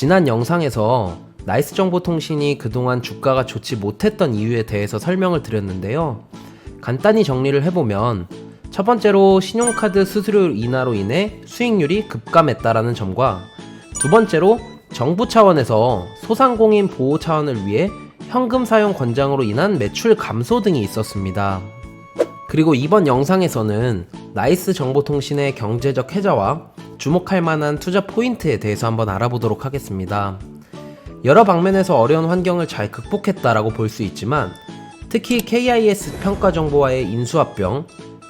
지난 영상에서 나이스 정보통신이 그동안 주가가 좋지 못했던 이유에 대해서 설명을 드렸는데요. 간단히 정리를 해보면 첫 번째로 신용카드 수수료 인하로 인해 수익률이 급감했다라는 점과 두 번째로 정부 차원에서 소상공인 보호 차원을 위해 현금 사용 권장으로 인한 매출 감소 등이 있었습니다. 그리고 이번 영상에서는 나이스 정보통신의 경제적 해자와 주목할 만한 투자 포인트에 대해서 한번 알아보도록 하겠습니다. 여러 방면에서 어려운 환경을 잘 극복했다라고 볼 수 있지만 특히 KIS 평가 정보와의 인수합병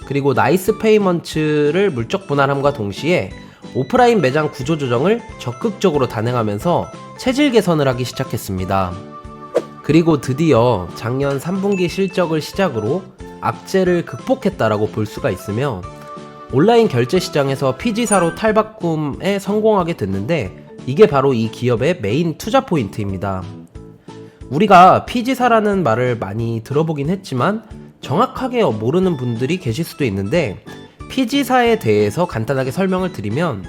그리고 나이스 페이먼츠를 물적 분할함과 동시에 오프라인 매장 구조 조정을 적극적으로 단행하면서 체질 개선을 하기 시작했습니다. 그리고 드디어 작년 3분기 실적을 시작으로 악재를 극복했다라고 볼 수가 있으며 온라인 결제 시장에서 피지사로 탈바꿈에 성공하게 됐는데 이게 바로 이 기업의 메인 투자 포인트입니다. 우리가 피지사라는 말을 많이 들어보긴 했지만 정확하게 모르는 분들이 계실 수도 있는데 피지사에 대해서 간단하게 설명을 드리면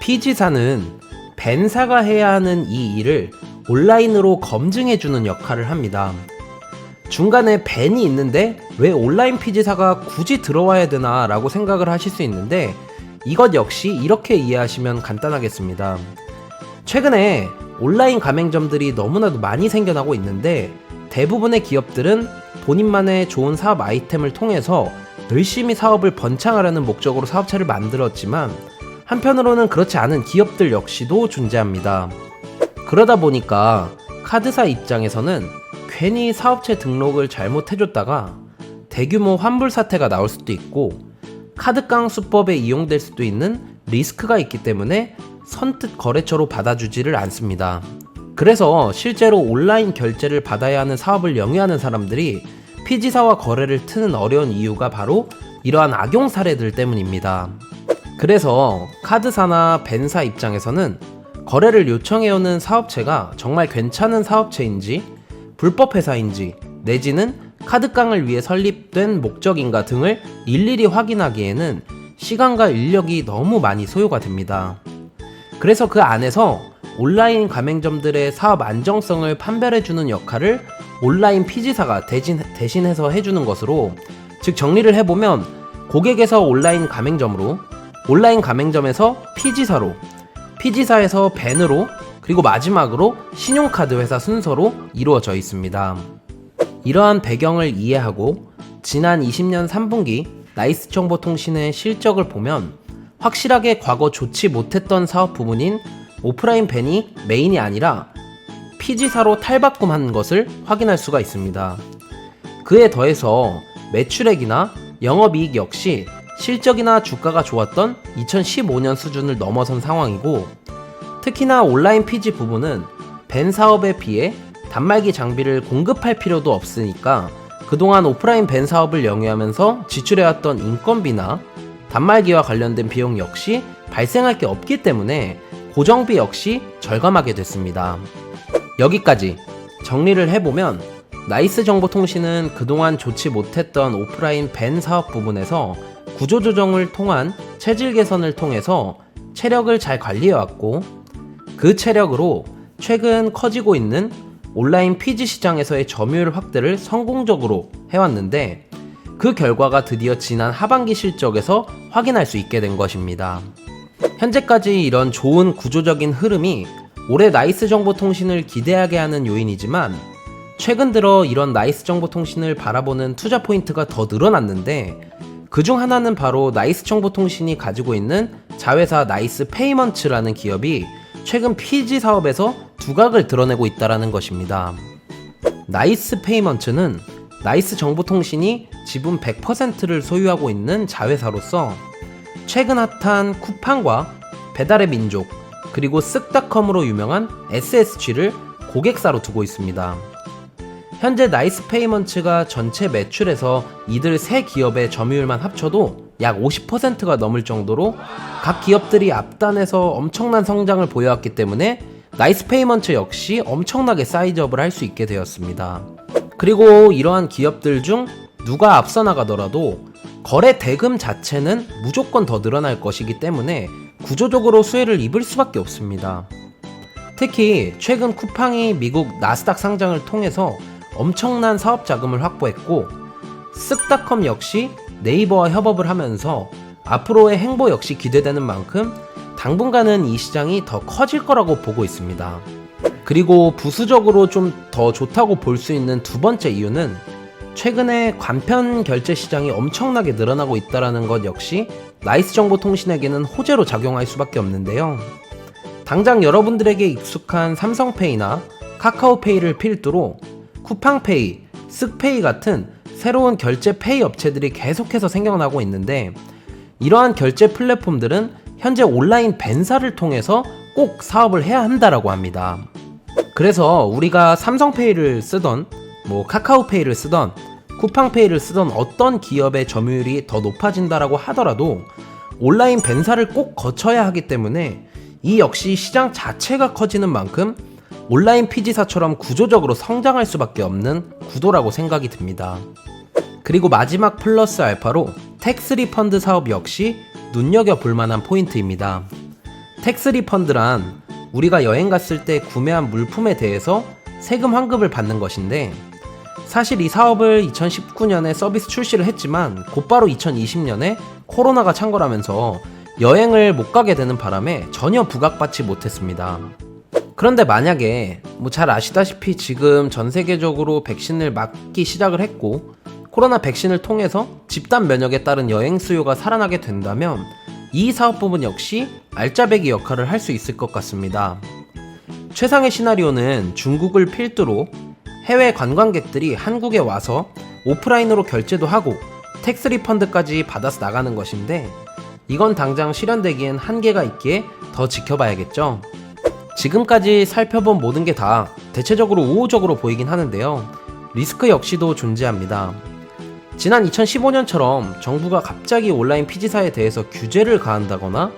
피지사는 벤사가 해야 하는 이 일을 온라인으로 검증해주는 역할을 합니다. 중간에 벤이 있는데 왜 온라인 피지사가 굳이 들어와야 되나 라고 생각을 하실 수 있는데 이것 역시 이렇게 이해하시면 간단하겠습니다. 최근에 온라인 가맹점들이 너무나도 많이 생겨나고 있는데 대부분의 기업들은 본인만의 좋은 사업 아이템을 통해서 열심히 사업을 번창하려는 목적으로 사업체를 만들었지만 한편으로는 그렇지 않은 기업들 역시도 존재합니다. 그러다 보니까 카드사 입장에서는 괜히 사업체 등록을 잘못해줬다가 대규모 환불 사태가 나올 수도 있고 카드깡 수법에 이용될 수도 있는 리스크가 있기 때문에 선뜻 거래처로 받아주지를 않습니다. 그래서 실제로 온라인 결제를 받아야 하는 사업을 영위하는 사람들이 피지사와 거래를 트는 어려운 이유가 바로 이러한 악용 사례들 때문입니다. 그래서 카드사나 벤사 입장에서는 거래를 요청해오는 사업체가 정말 괜찮은 사업체인지 불법 회사인지 내지는 카드깡을 위해 설립된 목적인가 등을 일일이 확인하기에는 시간과 인력이 너무 많이 소요가 됩니다. 그래서 그 안에서 온라인 가맹점들의 사업 안정성을 판별해주는 역할을 온라인 피지사가 대신, 대신해서 해주는 것으로 즉 정리를 해보면 고객에서 온라인 가맹점으로 온라인 가맹점에서 피지사로 피지사에서 벤으로 그리고 마지막으로 신용카드 회사 순서로 이루어져 있습니다. 이러한 배경을 이해하고 지난 20년 3분기 나이스 정보통신의 실적을 보면 확실하게 과거 좋지 못했던 사업 부문인 오프라인 벤이 메인이 아니라 피지사로 탈바꿈한 것을 확인할 수가 있습니다. 그에 더해서 매출액이나 영업이익 역시 실적이나 주가가 좋았던 2015년 수준을 넘어선 상황이고 특히나 온라인 피지 부분은 벤 사업에 비해 단말기 장비를 공급할 필요도 없으니까 그동안 오프라인 벤 사업을 영위하면서 지출해왔던 인건비나 단말기와 관련된 비용 역시 발생할 게 없기 때문에 고정비 역시 절감하게 됐습니다. 여기까지 정리를 해보면 나이스 정보통신은 그동안 좋지 못했던 오프라인 벤 사업 부분에서 구조조정을 통한 체질 개선을 통해서 체력을 잘 관리해왔고 그 체력으로 최근 커지고 있는 온라인 피지 시장에서의 점유율 확대를 성공적으로 해왔는데 그 결과가 드디어 지난 하반기 실적에서 확인할 수 있게 된 것입니다. 현재까지 이런 좋은 구조적인 흐름이 올해 나이스 정보통신을 기대하게 하는 요인이지만 최근 들어 이런 나이스 정보통신을 바라보는 투자 포인트가 더 늘어났는데 그 중 하나는 바로 나이스 정보통신이 가지고 있는 자회사 나이스 페이먼츠라는 기업이 최근 PG 사업에서 두각을 드러내고 있다는 것입니다. 나이스 페이먼츠는 나이스 정보통신이 지분 100%를 소유하고 있는 자회사로서 최근 핫한 쿠팡과 배달의 민족 그리고 쓱닷컴으로 유명한 SSG를 고객사로 두고 있습니다. 현재 나이스 페이먼츠가 전체 매출에서 이들 세 기업의 점유율만 합쳐도 약 50%가 넘을 정도로 각 기업들이 앞단에서 엄청난 성장을 보여왔기 때문에 나이스 페이먼츠 역시 엄청나게 사이즈업을 할 수 있게 되었습니다. 그리고 이러한 기업들 중 누가 앞서 나가더라도 거래 대금 자체는 무조건 더 늘어날 것이기 때문에 구조적으로 수혜를 입을 수밖에 없습니다. 특히 최근 쿠팡이 미국 나스닥 상장을 통해서 엄청난 사업 자금을 확보했고 쓱닷컴 역시 네이버와 협업을 하면서 앞으로의 행보 역시 기대되는 만큼 당분간은 이 시장이 더 커질 거라고 보고 있습니다. 그리고 부수적으로 좀 더 좋다고 볼 수 있는 두 번째 이유는 최근에 관편 결제 시장이 엄청나게 늘어나고 있다는 것 역시 나이스 정보통신에게는 호재로 작용할 수밖에 없는데요. 당장 여러분들에게 익숙한 삼성페이나 카카오페이를 필두로 쿠팡페이, 쓱페이 같은 새로운 결제 페이 업체들이 계속해서 생겨나고 있는데 이러한 결제 플랫폼들은 현재 온라인 벤사를 통해서 꼭 사업을 해야 한다라고 합니다. 그래서 우리가 삼성페이를 쓰던 뭐 카카오페이를 쓰던 쿠팡페이를 쓰던 어떤 기업의 점유율이 더 높아진다라고 하더라도 온라인 벤사를 꼭 거쳐야 하기 때문에 이 역시 시장 자체가 커지는 만큼 온라인 피지사처럼 구조적으로 성장할 수밖에 없는 구도라고 생각이 듭니다. 그리고 마지막 플러스 알파로 텍스 리펀드 사업 역시 눈여겨볼 만한 포인트입니다. 텍스 리펀드란 우리가 여행 갔을 때 구매한 물품에 대해서 세금 환급을 받는 것인데 사실 이 사업을 2019년에 서비스 출시를 했지만 곧바로 2020년에 코로나가 창궐하면서 여행을 못 가게 되는 바람에 전혀 부각받지 못했습니다. 그런데 만약에 뭐 잘 아시다시피 지금 전 세계적으로 백신을 맞기 시작을 했고 코로나 백신을 통해서 집단 면역에 따른 여행 수요가 살아나게 된다면 이 사업 부분 역시 알짜배기 역할을 할 수 있을 것 같습니다. 최상의 시나리오는 중국을 필두로 해외 관광객들이 한국에 와서 오프라인으로 결제도 하고 텍스 리펀드까지 받아서 나가는 것인데 이건 당장 실현되기엔 한계가 있기에 더 지켜봐야겠죠. 지금까지 살펴본 모든 게 다 대체적으로 우호적으로 보이긴 하는데요. 리스크 역시도 존재합니다. 지난 2015년처럼 정부가 갑자기 온라인 피지사에 대해서 규제를 가한다거나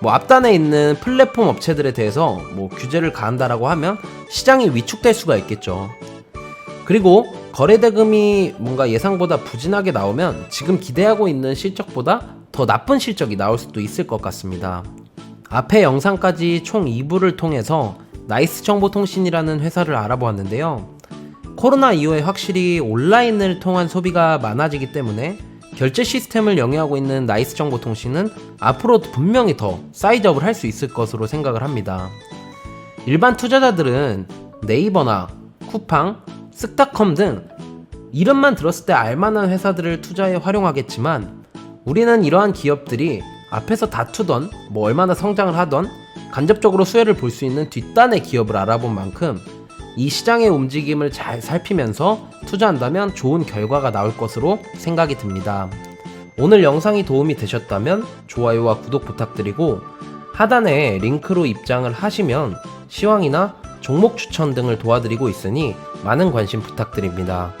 뭐 앞단에 있는 플랫폼 업체들에 대해서 뭐 규제를 가한다라고 하면 시장이 위축될 수가 있겠죠. 그리고 거래 대금이 뭔가 예상보다 부진하게 나오면 지금 기대하고 있는 실적보다 더 나쁜 실적이 나올 수도 있을 것 같습니다. 앞에 영상까지 총 2부를 통해서 나이스 정보통신이라는 회사를 알아보았는데요. 코로나 이후에 확실히 온라인을 통한 소비가 많아지기 때문에 결제 시스템을 영위하고 있는 나이스 정보통신은 앞으로도 분명히 더 사이즈업을 할 수 있을 것으로 생각을 합니다. 일반 투자자들은 네이버나 쿠팡, 쓱닷컴 등 이름만 들었을 때 알만한 회사들을 투자에 활용하겠지만 우리는 이러한 기업들이 앞에서 다투던 뭐 얼마나 성장을 하던 간접적으로 수혜를 볼 수 있는 뒷단의 기업을 알아본 만큼 이 시장의 움직임을 잘 살피면서 투자한다면 좋은 결과가 나올 것으로 생각이 듭니다. 오늘 영상이 도움이 되셨다면 좋아요와 구독 부탁드리고 하단에 링크로 입장을 하시면 시황이나 종목 추천 등을 도와드리고 있으니 많은 관심 부탁드립니다.